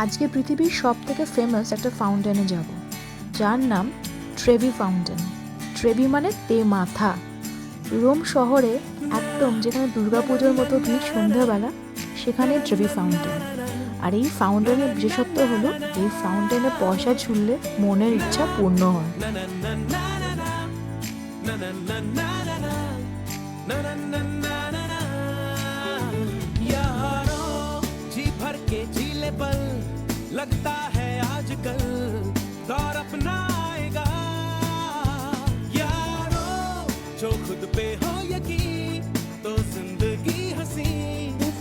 আজকে পৃথিবীর সব থেকে ফেমাস একটা ফাউন্টেনে যাব যার নাম ট্রেভি ফাউন্টেন ট্রেভি মানে তে মাথা রোম শহরে একদম যেখানে দুর্গাপুজোর মতো ভিড় সন্ধ্যাবেলা সেখানে ট্রেভি ফাউন্টেন আর এই ফাউন্টেনের বিশেষত্ব হলো এই ফাউন্টেনে পয়সা ছুললে মনের ইচ্ছা পূর্ণ হয়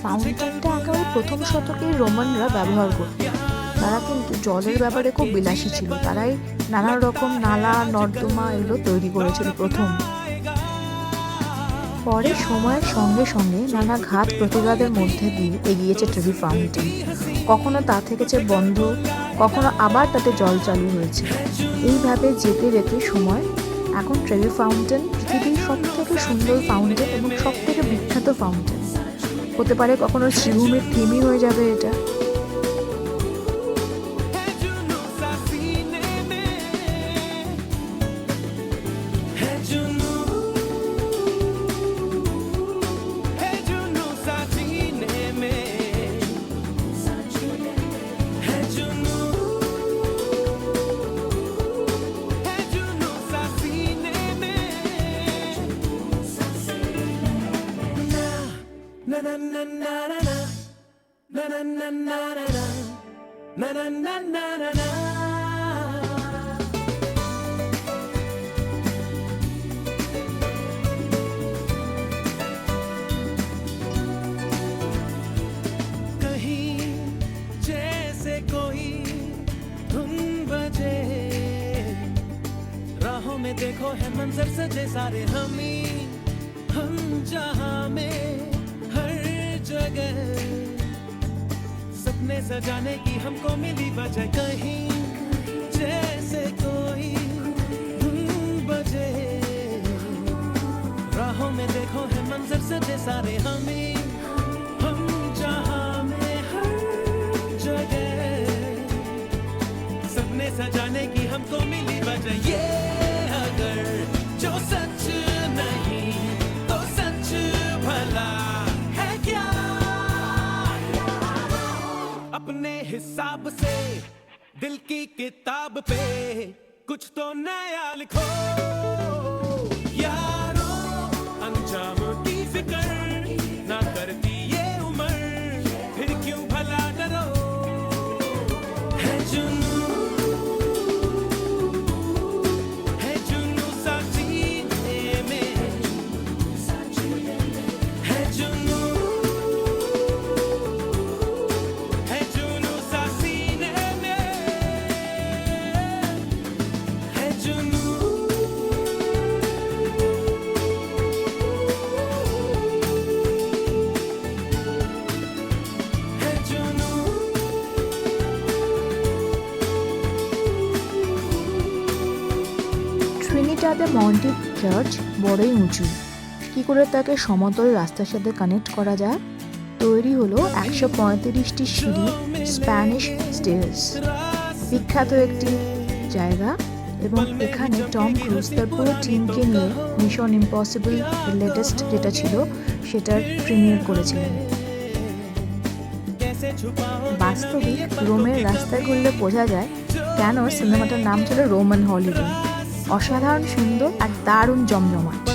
ফাউন্টেনটা একেবারে প্রথম শতকের রোমানরা ব্যবহার করত। তারা কিন্তু জলের ব্যাপারে খুব বিলাসী ছিল। তারাই নানা রকম নালা, নর্দমা এগুলো তৈরি করেছিল প্রথম। পরে সময়ের সঙ্গে সঙ্গে নানা ঘাত প্রতিঘাতের মধ্যে দিয়ে এগিয়েছে ট্রেভি ফাউন্টেন। কখনো তা থেকেছে বন্ধ, কখনো আবার তাতে জল চালু হয়েছে। এইভাবে যেতে যেতে সময়, এখন ট্রেভি ফাউন্টেন পৃথিবীর সব থেকে সুন্দর ফাউন্টেন এবং সব থেকে বিখ্যাত ফাউন্টেন। হতে পারে কখনো শ্রীভূমির থিমই হয়ে যাবে এটা। Na na na na na na na na na na na na जैसे कोई धुन बजे राहों में देखो है मंजर सजे सारे हम हम जहाँ में जगह। सपने सजाने की हमको मिली वजह कहीं। जैसे कोई बजे। राहों में देखो है मंजर सजे सारे हमें। हम जहाँ में हर जगह। सपने सजाने की हमको मिली वजह। ये अगर जो सच हिसाब से दिल की किताब पे कुछ तो नया लिखो। এইটাতে মন্টি চার্চ বড়ই উঁচু। কি করে তাকে সমতল রাস্তার সাথে কানেক্ট করা যায়? তৈরি হলো একশো পঁয়ত্রিশটি সিঁড়ি, স্প্যানিশ স্টেলস বিখ্যাত একটি জায়গা এবং এখানে টম ক্রুজ তার পুরো টিমকে নিয়ে মিশন ইম্পসিবল লেটেস্ট যেটা ছিল, সেটার প্রিমিয়ার করেছিলেন। বাস্তবিক রোমের রাস্তায় ঘুরলে বোঝা যায় কেন সিনেমাটার নাম ছিল রোমান হলিডে। অসাধারণ সুন্দর আর দারুণ জমজমাট।